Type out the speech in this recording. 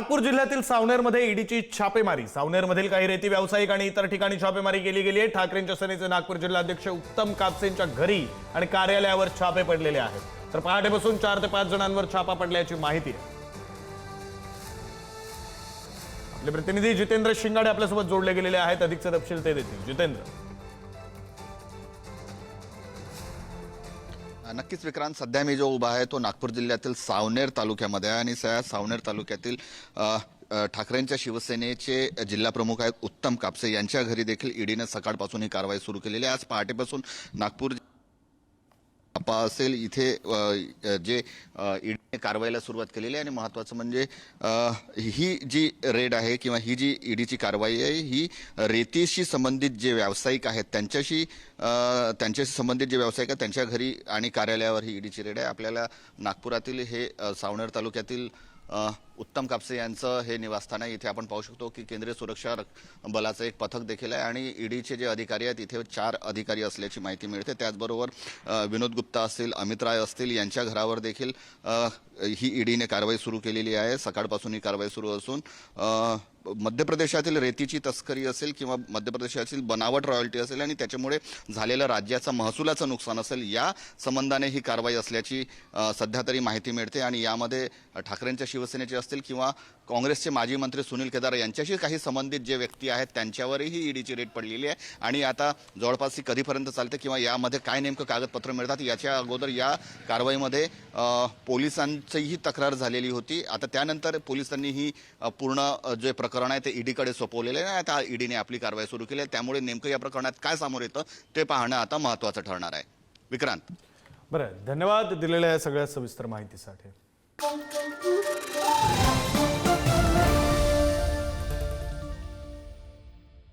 नागपूर जिल्ह्यातील सावनेरमध्ये ईडीची छापेमारी. सावनेरमधील काही रेती व्यावसायिक आणि इतर ठिकाणी छापेमारी केली गेली आहे. ठाकरेंच्या सेनेचे नागपूर जिल्हाध्यक्ष उत्तम कापसेंच्या घरी आणि कार्यालयावर छापे पडलेले आहेत. तर पहाटेपासून चार ते पाच जणांवर छापा पडल्याची माहिती आहे. आपले प्रतिनिधी जितेंद्र शिंगाडे आपल्यासोबत जोडले गेलेले आहेत. अधिकचे तपशील ते देतील. जितेंद्र. नक्कीच विक्रांत सध्या मी जो उभा आहे तो नागपूर जिल्ह्यातील सावनेर तालुक्यामध्ये आहे आणि त्या सावनेर तालुक्यातील ठाकरेंच्या शिवसेनेचे जिल्हाप्रमुख आहेत उत्तम कापसे. यांच्या घरी देखील ईडीनं सकाळपासून ही कारवाई सुरू केलेली आहे. आज पहाटेपासून नागपूर असेल इथे जे ईडीने कारवाईला सुरुवात केलेली आहे आणि महत्त्वाचं म्हणजे ही जी रेड आहे किंवा ही जी ईडीची कारवाई आहे ही रेतीशी संबंधित जे व्यावसायिक आहेत त्यांच्याशी त्यांच्याशी संबंधित जे व्यावसायिक आहेत त्यांच्या घरी आणि कार्यालयावर ही ईडीची रेड आहे. आपल्याला नागपुरातील हे सावनेर तालुक्यातील उत्तम कापसे यांचं हे निवासस्थान आहे. इथे आपण पाहू शकतो की केंद्रीय सुरक्षा बलाचं एक पथक देखील आहे आणि ईडीचे जे अधिकारी आहेत इथे चार अधिकारी असल्याची माहिती मिळते. त्याचबरोबर विनोद गुप्ता असतील अमित राय असतील यांच्या घरावर देखील ही ईडीने कारवाई सुरू केलेली आहे. सकाळपासून ही कारवाई सुरू असून मध्य प्रदेशातील रेतीची तस्करी असेल किंवा मध्य प्रदेशातील बनावट रॉयल्टी असेल आणि त्याच्यामुळे झालेलं राज्याचा महसुलाचं नुकसान असेल या संबंधाने ही कारवाई असल्याची सध्या तरी माहिती मिळते. आणि यामध्ये ठाकरेंच्या शिवसेनेचे असतील किंवा काँग्रेसचे माजी मंत्री सुनील केदार यांच्याशी काही संबंधित जे व्यक्ती आहेत त्यांच्यावरही ईडीची रेट पडलेली आहे. आणि आता जवळपास ही कधीपर्यंत चालते किंवा यामध्ये काय नेमकं कागदपत्र मिळतात याच्या अगोदर या कारवाईमध्ये पोलिसांचीही तक्रार झालेली होती. आता त्यानंतर पोलिसांनी ही पूर्ण जे प्रकार प्रकरण आहे ते ईडीकडे सोपवलेलं आहे आणि आता ईडीने आपली कारवाई सुरू केली आहे. त्यामुळे नेमकं या प्रकरणात काय समोर येतं ते पाहणं आता महत्त्वाचं ठरणार आहे. विक्रांत. बरं धन्यवाद दिलेल्या या सगळ्या सविस्तर माहितीसाठी.